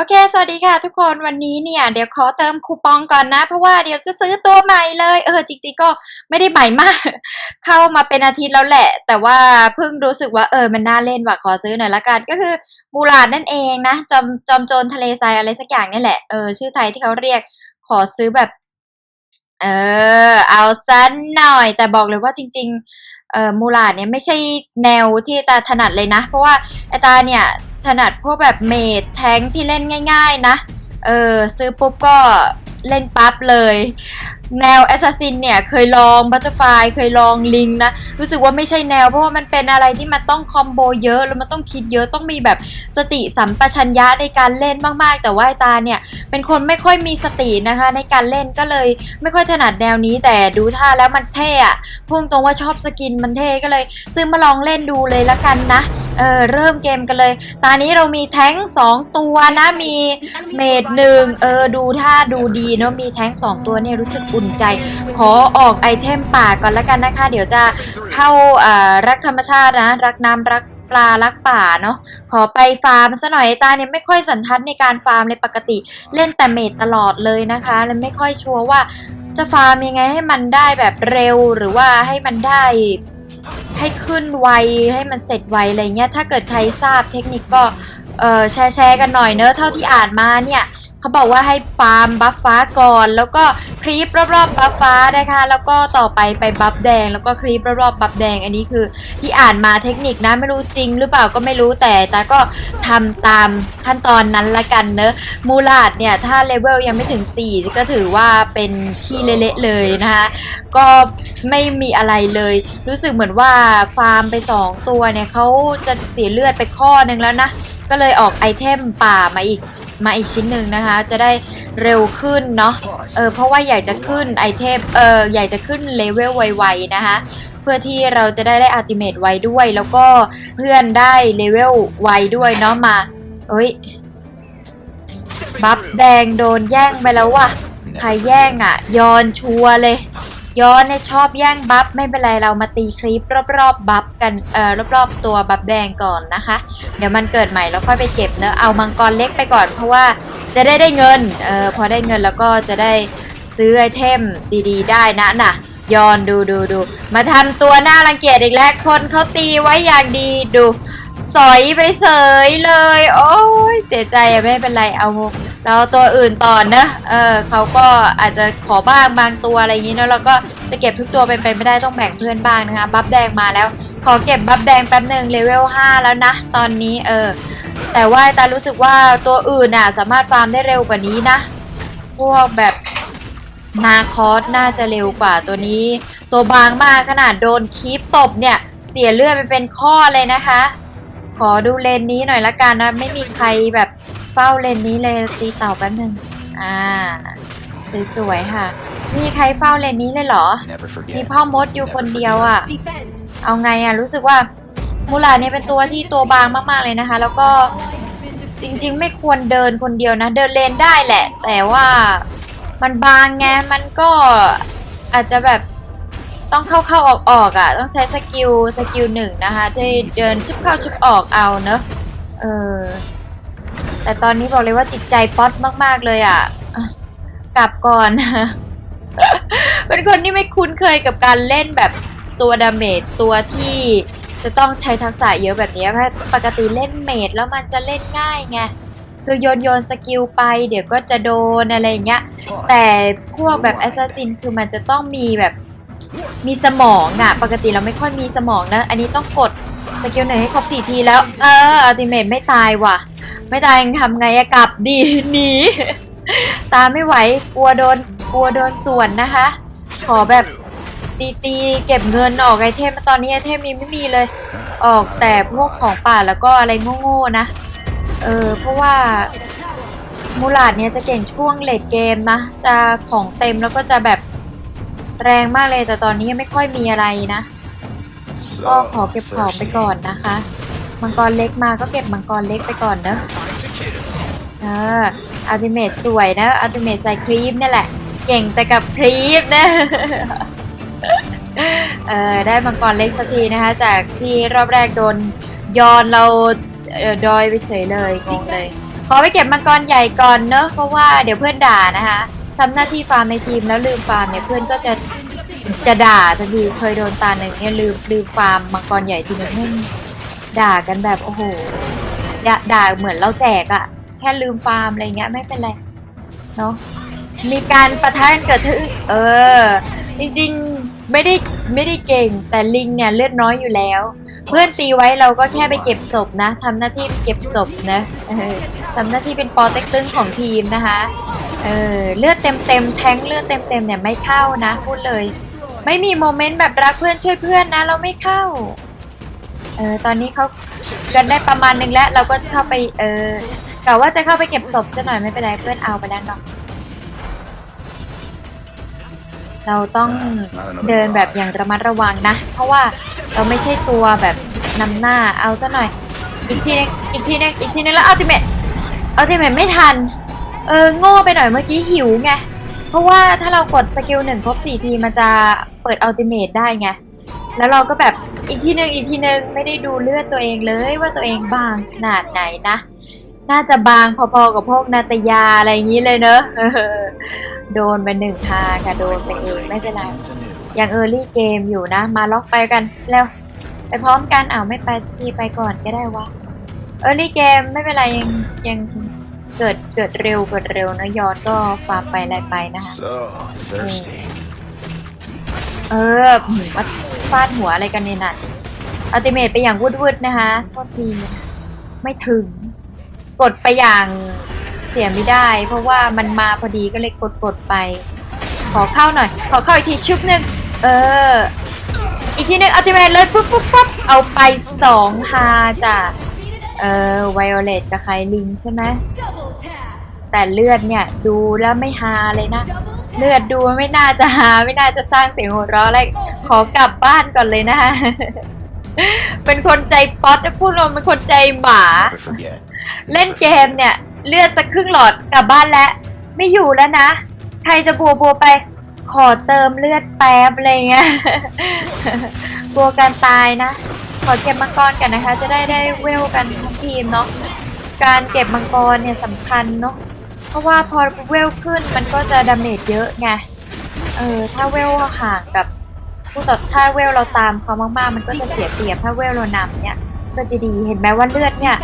โอเค สวัสดีค่ะทุกคนวันนี้เนี่ย เดี๋ยวขอเติมคูปองก่อนนะ เพราะว่าเดี๋ยวจะซื้อตัวใหม่เลย เออจริงๆก็ไม่ได้ใหม่มาก เข้ามาเป็นอาทิตย์แล้วแหละ แต่ว่าเพิ่งรู้สึกว่าเออมันน่าเล่นว่ะขอซื้อหน่อยละกันก็คือมูลาดนั่นเองนะจอมจอมโจรทะเลทรายอะไรสักอย่างนี่แหละเออชื่อไทยที่เขาเรียกขอซื้อแบบ เออ เอาซันหน่อย แต่บอกเลยว่าจริง ๆ เอ่อมูลาดเนี่ยไม่ใช่แนวที่ตาถนัดเลยนะ เพราะว่าไอตาเนี่ย ถนัดพวกแบบเมดแทงที่เล่นง่ายๆนะ เออ ซื้อปุ๊บก็เล่นปั๊บเลย แนวแอสซัสซินเนี่ย เคยลองบัตเตอร์ไฟเคยลองลิงนะ รู้สึกว่าไม่ใช่แนว เพราะว่ามันเป็นอะไรที่มันต้องคอมโบเยอะ แล้วมันต้องคิดเยอะต้องมีแบบสติสัมปชัญญะในการเล่นมากๆ แต่ว่าตาเนี่ย เป็นคนไม่ค่อยมีสตินะคะ ในการเล่นก็เลยไม่ค่อยถนัดแนวนี้ แต่ดูท่าแล้วมันเท่อะพุ่งตรงว่าชอบสกินมันเท่ก็เลย ซื้อมาลองเล่นดูเลยละกันนะเออเริ่มเกมกันเลย ตอนนี้เรามีแท้งสองตัวนะมีเมดหนึ่งเออดูท่าดูดีเนาะมีแท้งสองตัวเนี่ยรู้สึกอุ่นใจ ขอออกไอเทมป่าก่อนละกันนะคะ เดี๋ยวจะเข้าอ่ารักธรรมชาตินะ รักน้ำรักปลารักป่าเนาะขอไปฟาร์มซะหน่อยตาเนี่ยไม่ค่อยสันทัดในการฟาร์มเลยปกติ เล่นแต่เมดตลอดเลยนะคะแล้วไม่ค่อยชัวร์ว่าจะฟาร์มยังไงให้มันได้แบบเร็วหรือว่าให้มันได้ ให้ขึ้นไวให้มันเสร็จไวอะไรเงี้ยถ้าเกิดใครทราบเทคนิคก็แชร์แชร์กันหน่อยเนอะเท่าที่อ่านมาเนี่ย เขาบอกว่าให้ฟาร์มบัฟฟ้าก่อน แล้วก็คลีปรอบๆบัฟฟ้านะคะ แล้วก็ต่อไปไปบัฟแดง แล้วก็คลีปรอบๆบัฟแดง อันนี้คือที่อ่านมาเทคนิคนะไม่รู้จริง หรือเปล่าก็ไม่รู้แต่แต่ก็ทำตามขั้นตอนนั้นละกันเนอะมูลาดเนี่ยถ้าเลเวลยังไม่ถึง 4 ก็ถือว่าเป็นขี้เละๆเลยนะคะก็ไม่มีอะไรเลย รู้สึกเหมือนว่าฟาร์มไป 2 ตัวเนี่ยเขาจะเสียเลือดไปข้อหนึ่งแล้วนะก็เลยออกไอเทมป่ามาอีก มาอีกชิ้นหนึ่งนะคะ จะได้เร็วขึ้นเนาะเออเพราะว่าอยากจะขึ้นไอเทมเอออยากจะขึ้นเลเวลไวๆนะคะ เพื่อที่เราจะได้ได้อัลติเมทไวด้วย แล้วก็เพื่อนได้เลเวลไวด้วยเนาะมาเอ้ยบัฟแดงโดนแย่งไปแล้วว่ะใครแย่งอะ ยอนชัวร์เลย ย้อนเนี่ยชอบแย่งบัฟไม่เป็นไรเรามาตีคลิปรอบๆบบัฟกันเอ่อรอบๆตัวบัฟแดงก่อนนะคะ เดี๋ยวมันเกิดใหม่แล้วค่อยไปเก็บเนอะเอามังกรเล็กไปก่อน เพราะว่าจะได้ได้เงินเออพอได้เงินแล้วก็จะได้ซื้อไอเทมดีๆ ได้นะน่ะย้อนดูดูดูมาทำตัวหน่ารังเกียจอีกแล้วคนเขาตีไว้อย่างดีดูสอยไปเสยเลย โอ้ยเสียใจอะไม่เป็นไรเอา เราตัวอื่นต่อนะเออเขาก็อาจจะขอบ้างบางตัวอะไรอย่างนี้เนอะเราก็จะเก็บทุกตัวเป็นไปไม่ได้ต้องแบ่งเพื่อนบ้างนะคะ บัฟแดงมาแล้ว ขอเก็บบัฟแดงแป๊บหนึ่งเลเวล 5 แล้วนะ ตอนนี้เออ แต่ว่าตารู้สึกว่าตัวอื่นน่ะสามารถฟาร์มได้เร็วกว่านี้นะ พวกแบบนาคอสน่าจะเร็วกว่าตัวนี้ ตัวบางมากขนาดโดนคีปตบเนี่ย เสียเลือดไปเป็นข้อเลยนะคะ ขอดูเลนนี้หน่อยละกันนะ ไม่มีใครแบบ ฝ้าเลนนี้เลยตีเต่าแป๊บนึงอ่าสวยๆค่ะ มีใครเฝ้าเลนนี้เลยเหรอ Never มี forget. พ่อมดอยู่คนเดียวอะ่ะ เอาไงอะ่ะ รู้สึกว่ามูลาเนี่ยเป็นตัวที่ตัวบางมากๆเลยนะคะ แล้วก็จริงๆ ไม่ควรเดินคนเดียวนะ เดินเลนได้แหละ แต่ว่ามันบางไงมันก็อาจจะแบบต้องเข้าเข้าออกออกๆอะ่ะ ต้องใช้สกิลสกิลหนึ่งนะคะที่เดินชุบเข้าชุบออกเอาเนอะเออ แต่ตอนนี้บอกเลยว่าจิตใจป๊อตมาก ๆ เลยอะ่ะ กลับก่อน เป็นคนที่ไม่คุ้นเคยกับการเล่นแบบตัวดาเมจตัวที่จะต้องใช้ทักษะเยอะแบบนี้เพราะปกติเล่นเมจแล้วมันจะเล่นง่ายไงคือโยนโยนสกิลไป เดี๋ยวก็จะโดนอะไรอย่างเงี้ย แต่พวกแบบแอสซัสซินคือมันจะต้องมีแบบมีสมองอะปกติเราไม่ค่อยมีสมองนะ อันนี้ต้องกดสกิลหนึ่งให้ครบสี่ทีแล้ว เอออัลติเมทไม่ตายว่ะ ไม่ตายยังทำไงอะกลับดีหนีตามไม่ไหวกลัวโดนกลัวโดนส่วนนะคะ ขอแบบตีตีเก็บเงินออกไอเทมตอนนี้ไอเทมนี้ไม่มีเลย ออกแต่พวกของป่าแล้วก็อะไรโง่ๆนะ เออเพราะว่ามูลาดเนี่ยจะเก่งช่วงเลดเกมนะ จะของเต็มแล้วก็จะแบบแรงมากเลยแต่ตอนนี้ยังไม่ค่อยมีอะไรนะ ก็ขอเก็บของไปก่อนนะคะ มังกรเล็กมาก็เก็บมังกรเล็กไปก่อนเนอะ เอออัลติเมทสวยนะอัลติเมทใส่ครีมนี่แหละ เก่งแต่กับครีมนะเออได้มังกรเล็กสักทีนะคะ จากที่รอบแรกโดนยอนเราเออดอยไปเฉยเลยงงเลย ขอไปเก็บมังกรใหญ่ก่อนเนอะเพราะว่าเดี๋ยวเพื่อนด่านะคะทำหน้าที่ฟาร์มในทีมแล้วลืมฟาร์มเนี่ยเพื่อนก็จะจะด่าทันทีเคยโดนตาหนึ่งเนี่ยลืมลืมฟาร์มมังกรใหญ่ทีนึงด่ากันแบบโอ้โหด่าด่าเหมือนเราแจกอะ แค่ลืมฟาร์มอะไรเงี้ยไม่เป็นไร เนาะมีการประทะกันเกิดขึ้นเออ จริงๆไม่ได้ไม่ได้เก่ง แต่ลิงเนี่ยเลือดน้อยอยู่แล้ว เพื่อนตีไว้เราก็แค่ไปเก็บศพนะทำหน้าที่เก็บศพนะออทำหน้าที่เป็นปอเต็กตึงของทีมนะคะเออเลือดเต็มเต็มแทงเลือดเต็มเต็มเนี่ยไม่เข้านะพูดเลย ไม่มีโมเมนต์แบบรักเพื่อนช่วยเพื่อนนะ เราไม่เข้า ออตอนนี้เขากันได้ประมาณนึงแล้ว เราก็เข้าไปเออกะว่าจะเข้าไปเก็บศพซะหน่อยไม่เป็นไรเพื่อนเอาไปแล้วเนาะเราต้องเดินแบบอย่างระมัดระวังนะ เพราะว่าเราไม่ใช่ตัวแบบนำหน้าเอาซะหน่อย อีกทีนึงอีกทีนึงอีกทีนึงแล้วอัลติเมทอัลติเมทไม่ทัน เออโง่ไปหน่อยเมื่อกี้หิวไง เพราะว่าถ้าเรากดสกิลหนึ่งครบสี่ทีมันจะเปิดอัลติเมทได้ไง แล้วเราก็แบบ อีกทีหนึ่งอีกทีหนึ่งไม่ได้ดูเลือดตัวเองเลยว่าตัวเองบางขนาดไหนนะ น่าจะบางพอๆกับพวกนาตยาอะไรอย่างนี้เลยเนอะโดนไปหนึ่งทางค่ะโดนไปเองไม่เป็นไรยังเออร์ลี่เกมอยู่นะ มาล็อกไปกันแล้วไปพร้อมกันอ้าวไม่ไปทีไปก่อนก็ได้วะเออร์ลี่เกมไม่เป็นไรยังยังเกิดเกิดเร็วเกิดเร็วนะยอดก็ฟาร์มไปอะไรไปนะคะ So. เออมาฟาดหัวอะไรกันเนี่ยน่ะอัลติเมทไปอย่างวุดๆนะคะโทษทีไม่ถึง กดไปอย่างเสียไม่ได้ เพราะว่ามันมาพอดีก็เลยกดกดๆไป ขอเข้าหน่อย ขอเข้าอีกทีชุบหนึ่งเออ อีกทีหนึ่งอัลติเมทเลยฟุ๊บฟุ๊บฟุ๊บเอาไปสองฮาจ้ะเออไวโอเลตกับไคลิงใช่ไหมแต่เลือดเนี่ย ดูแล้วไม่ฮาเลยนะ เลือดดูไม่น่าจะหาไม่น่าจะสร้างเสียงหัวเราะอะไรขอกลับบ้านก่อนเลยนะคะเป็นคนใจป๊อตนะพูดลงเป็นคนใจหมา Never forget. เล่นเกมเนี่ย เลือดสักครึ่งหลอดกลับบ้านแล้ว ไม่อยู่แล้วนะ ใครจะบัวบัวไป ขอเติมเลือดแป๊บอะไรเงี้ยกลัวการตายนะ ขอเก็บมังกรกันนะคะ จะได้ได้เวลกันทั้งทีมเนาะการเก็บมังกรเนี่ยสำคัญเนาะ เพราะว่าพอเวลขึ้นมันก็จะดาเมจเยอะไง เออ ถ้าเวลห่างกับผู้ต่อถ้าเวลเราตามเขามากๆ มันก็จะเสียเปรียบถ้าเวลเรานำเนี่ย ก็จะดีเห็นไหมว่าเลือดเนี่ย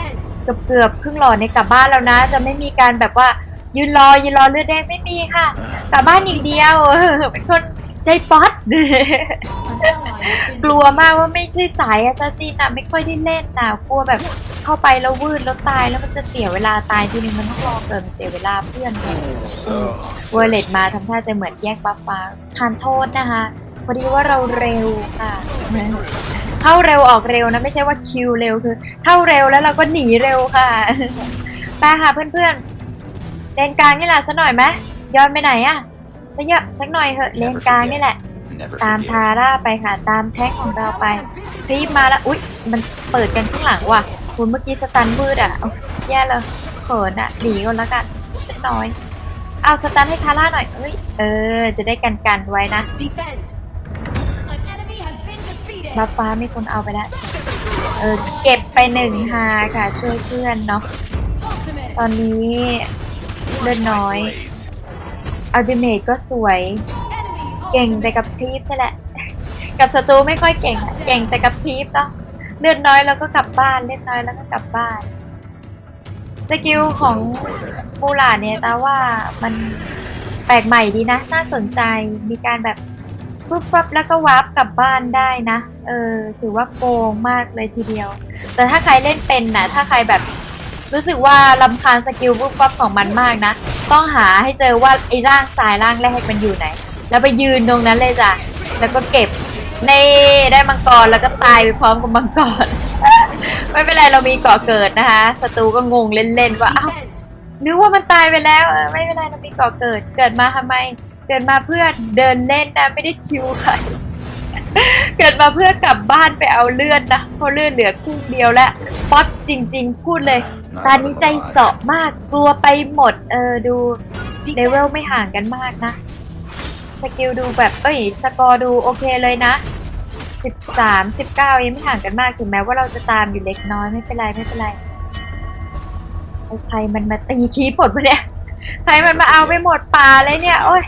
เกือบเกือบครึ่งหลอดในกลับบ้านแล้วนะ จะไม่มีการแบบว่ายืนรอยืนรอเลือดแดงไม่มีค่ะ กลับบ้านอีกเดียวเป็นคนใจป๊อตกลัวมากว่าไม่ใช่สายแอสซัสซินอะไม่ค่อยได้เล่นนะกลัวแบบ เข้าไปแล้ววืดแล้วตายแล้วมันจะเสียเวลาตายทีนึงมันต้องรอเกินเสียเวลาเพื่อนเลย So เวอร์เลตมาทำท่าจะเหมือนแยกบัฟฟ้าทานโทษนะคะพอดีว่าเราเร็วค่ะเข้าเร็วออกเร็วนะไม่ใช่ว่าคิวเร็วคือ เข้าเร็วแล้วเราก็หนีเร็วค่ะไปค่ะเพื่อนๆเลนกลางนี่แหละสักหน่อยไหมย้อนไปไหนอะสักเยอะสักหน่อยเหอะเลนกลางนี่แหละ never ตาม forget. ทาร่าไปค่ะตามแท็กของเราไปคลิปมาแล้วอุ๊ย มันเปิดกันข้างหลังว่ะ คุณเมื่อกี้สตันมืดอะเอาแย่เลยเขินอะหนีก่อนแล้วกันเป็นน้อย เอาสตันให้ทาร่าหน่อยเอ้ยเออ จะได้กันกันๆไว้นะ Defend. An enemy has been defeated. มาฟ้ามีคนเอาไปแล้วเออเก็บไปหนึ่งฮาค่ะช่วยเพื่อนเนาะ Ultimate. ตอนนี้เลือดน้อย Blades. อัลติเมทก็สวย Enemy เก่งแต่กับคลิปนี่แหละ กับศัตรูไม่ค่อยเก่งอะเก่งแต่กับคลิปเนาะ เลือดน้อยแล้วก็กลับบ้าน เลือดน้อยแล้วก็กลับบ้าน สกิลของ Quarter. มูหลาเนี่ยตาว่ามันแปลกใหม่ดีนะ น่าสนใจ มีการแบบฟึบฟับแล้วก็วาร์ปกลับบ้านได้นะ เออ ถือว่าโกงมากเลยทีเดียว แต่ถ้าใครเล่นเป็นนะถ้าใครแบบรู้สึกว่าลำคาญสกิลฟุบฟับของมันมากนะ ต้องหาให้เจอว่าไอ้ร่างซ้ายร่างแรกมันอยู่ไหน แล้วไปยืนตรงนั้นเลยจ้ะ แล้วก็เก็บ นได้มังกรแล้วก็ตายไปพร้อมกับมังกร ไม่เป็นไรเรามีเกาะเกิดนะคะศัตรูก็งงเล่นๆว่าอ้าว defend. นึกว่ามันตายไปแล้วเออไม่เป็นไรเรามีเกาะเกิด เกิดมาทำไม เกิดมาเพื่อเดินเล่นนะไม่ได้คิวใครเกิดมาเพื่อกลับบ้านไปเอาเลือดนะเพราะเลือดเหลือครึ่งเดียวแล้วป๊อตจริง ๆ พูดเลย ตอนนี้ใจเสาะมากกลัวไปหมด เออดูเลเวลไม่ห่างกันมากนะ สกิลดูแบบเอ้ยสกอร์ดูโอเคเลยนะ 13 19ยังไม่ห่างกันมากถึงแม้ว่าเราจะตามอยู่เล็กน้อยไม่เป็นไรไม่เป็นไรไอ้ใครมันมาตีคีปหมดปะเนี่ยใครมันมาเอาไปหมดป่าเลยเนี่ย โอ้ย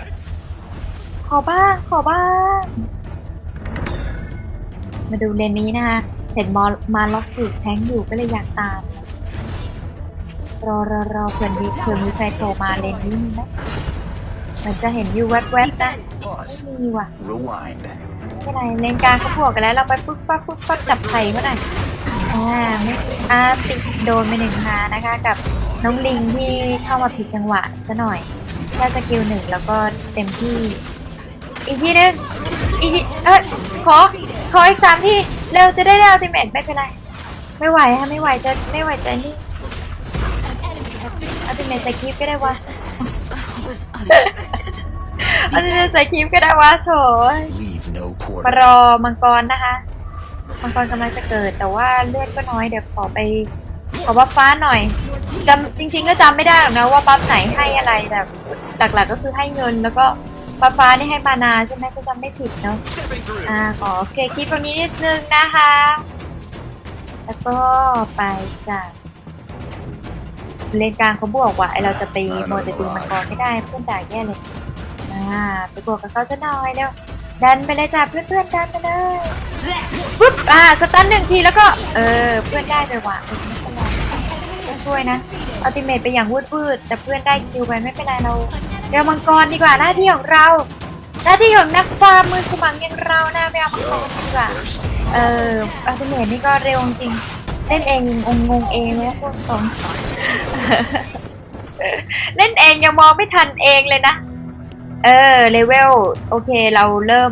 ขอบ้าง ขอบ้าง มาดูเลนนี้นะคะเห็นมอมาล็อกอยู่แทงอยู่ก็เลยอยากตาม รอรอรอเผื่อมีเผื่อมีใครโผล่มาเลนนี้ไห มเหมือนจะเห็นอยู่แวบๆนะ Pause. ไม่มีว่ะ Rewind. ไม่เป็นไรเลนกลางเขาบวกกันแล้วเราไปฟุ๊บฟับฟุ๊บฟับจับไข่เมื่อไหร่อ่าไม่อาติดโดนไปหนึ่งมานะคะ กับน้องลิงที่เข้ามาผิดจังหวะซะหน่อยแค่สกิลหนึ่งแล้วก็เต็มที่ อีกทีนึงอีกทีเอ้ยขอขออีกสามทีเร็วจะได้ได้อัลติเมทไม่เป็นไร ไม่ไหวฮะไม่ไหวจะไม่ไหวจะนี่ An enemy has been อัลติเมทใส่คลิปก็ได้วะ was unexpected. อัลติเมทใส่คลิปก็ได้วะโถ Leave no มาร quarter. อมังกรนะคะ มังกรกำลังจะเกิดแต่ว่าเลือดก็น้อยเดี๋ยวขอไปขอบัฟฟ้าหน่อยจำจริง ๆ ก็จำไม่ได้หรอกนะว่าบัฟไหนให้อะไรแต่หลักๆก็คือให้เงินแล้วก็บัฟฟ้านี่ให้มานาใช่ไหมก็จำไม่ผิดเนาะ Stepping through. อ่าขอเคลียร์คลิปตรงนี้นิดนึงนะคะ แล้วก็ไปจาก เลนกลางเขาบวกว่าไอเราจะไปโมเตตีมังกรไม่ได้เพื่อนด่าแย่เลยอ่าไปบวกกับเขาซะหน่อยเร็วดันไปเลยจ้าเพื่อนๆดันไปเลยปุ๊บอ่าสตันหนึ่งทีแล้วก็เออเพื่อนได้ไปว่ะเออไม่เป็นไรต้องช่วยนะอัลติเมทไปอย่างวืดวืดๆแต่เพื่อนได้คิวไปไม่เป็นไรเราเดี๋ยวมังกรดีกว่าหน้าที่ของเราหน้าที่ของนักฟาร์มมือฉมังอย่างเรานะไปเอามังกรดีกว่าเอออัลติเมทนี่ก็เร็วจริง เล่นเองยังงงเองเลยนะพูดตรงเล่นเองยังมองไม่ทันเองเลยนะ เออเลเวลโอเคเราเริ่ม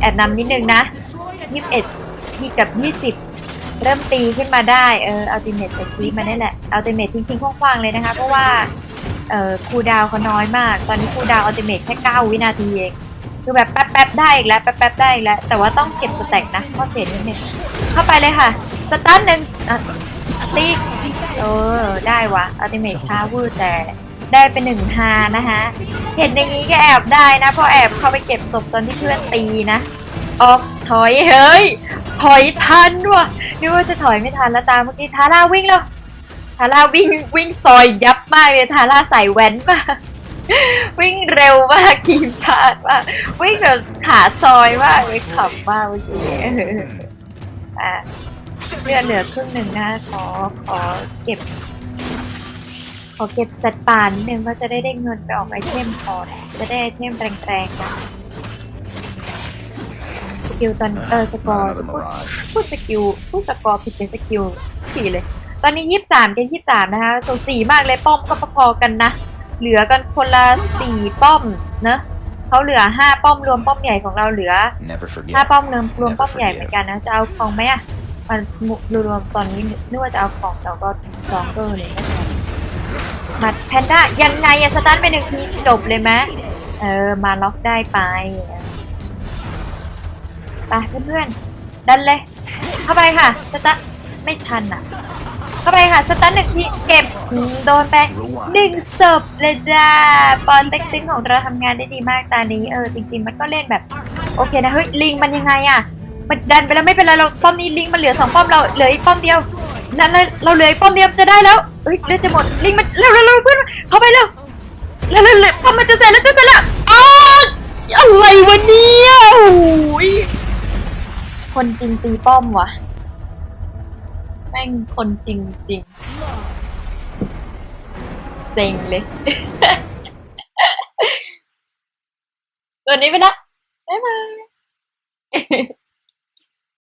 แอบนำนิดนึงนะยี่สิบเอ็ดที่กับยี่สิบเริ่มตีขึ้นมาได้เอออัลติเมทใส่คีมาได้แหละอัลติเมททิ้งๆคว่างๆเลยนะคะ เพราะว่าเออคูดาวเขาน้อยมาก ตอนนี้คูดาวอัลติเมทแค่เก้าวินาทีเองคือแบบแป๊บๆได้อีกแล้วแป๊บๆได้อีกแล้วแต่ว่าต้องเก็บสแต็กนะข้อเสียนิดนึงเข้าไปเลยค่ะสตาร์ทหนึ่งอะตีเออ ได้วะอัลติเมทช้าวืดแต่ได้เป็นหนึ่งฮานะคะเห็นอย่างนี้ก็แอบได้นะ เพราะแอบเข้าไปเก็บศพตอนที่เพื่อนตีนะ ออกถอยเฮ้ย ถอยทันว่ะนึกว่าจะถอยไม่ทันแล้วตามเมื่อกี้ทาร่าวิ่งแล้วทาร่าวิ่งวิ่งซอยยับมากเลยทาร่าใส่แว้นมากวิ่งเร็วมากทีมชาติมากวิ่งแบบขาซอยมากเลยขับมากเมื่อกี้อะ เลือดเหลือครึ่งหนึ่งนะขอขอเก็บ ขอเก็บสัตว์ป่านิดนึงเพราะจะได้ได้เงินไปออกไอเทมพอจะได้ไอเทมแรงๆนะสกิลตอนเออสกอร์ Another พูด mirage. พูดสกิลพูดสกอร์ผิดเป็นสกิลสี่เลย ตอนนี้ยี่สามกันยี่สามนะคะสูสีมากเลยป้อมก็พอๆกันนะ เหลือกันคนละสี่ป้อมเนอะเขาเหลือห้าป้อมรวมป้อมใหญ่ของเราเหลือ Never ห้า forget. ป้อมรวมรวมป้อมใหญ่เหมือนกันนะจะเอาของไหมอะ มันรวมๆตอนนี้นึกว่าจะเอาของแต่ก็สองเกอร์เลยไม่เป็นมัดแพนด้ายังไงอะสตาร์ทไปหนึ่งทีจบเลยไหมเออมาล็อกได้ไปไปเพื่อนๆดันเลย เข้าไปค่ะสตาร์ทไม่ทันอะเข้าไปค่ะสตาร์ทหนึ่งทีเก็บโดนไปหนึ่งศพเลยจ้าปอนเต็กตึงของเราทำงานได้ดีมากตานี้เออจริง ๆ มันก็เล่นแบบโอเคนะเฮ้ยลิงมันยังไงอะ มันดันไปแล้วไม่เป็นไรเราป้อมนี้ลิงมันเหลือสองป้อมเราเหลืออีกป้อมเดียวนั่นเลยเราเหลืออีกป้อมเดียวจะได้แล้วเฮ้ยเลือดจะหมดลิงมันเร็วเร็วเร็วเพื่อนเข้าไปเร็วเร็วเร็วป้อมมันจะเสร็จแล้วจะเสร็จแล้วอ้าวอะไรวะเนี่ยโอ้ยคนจริงตีป้อมวะแม่งคนจริงจริงเซ็งเลยตัวนี้ไปละบ๊ายบาย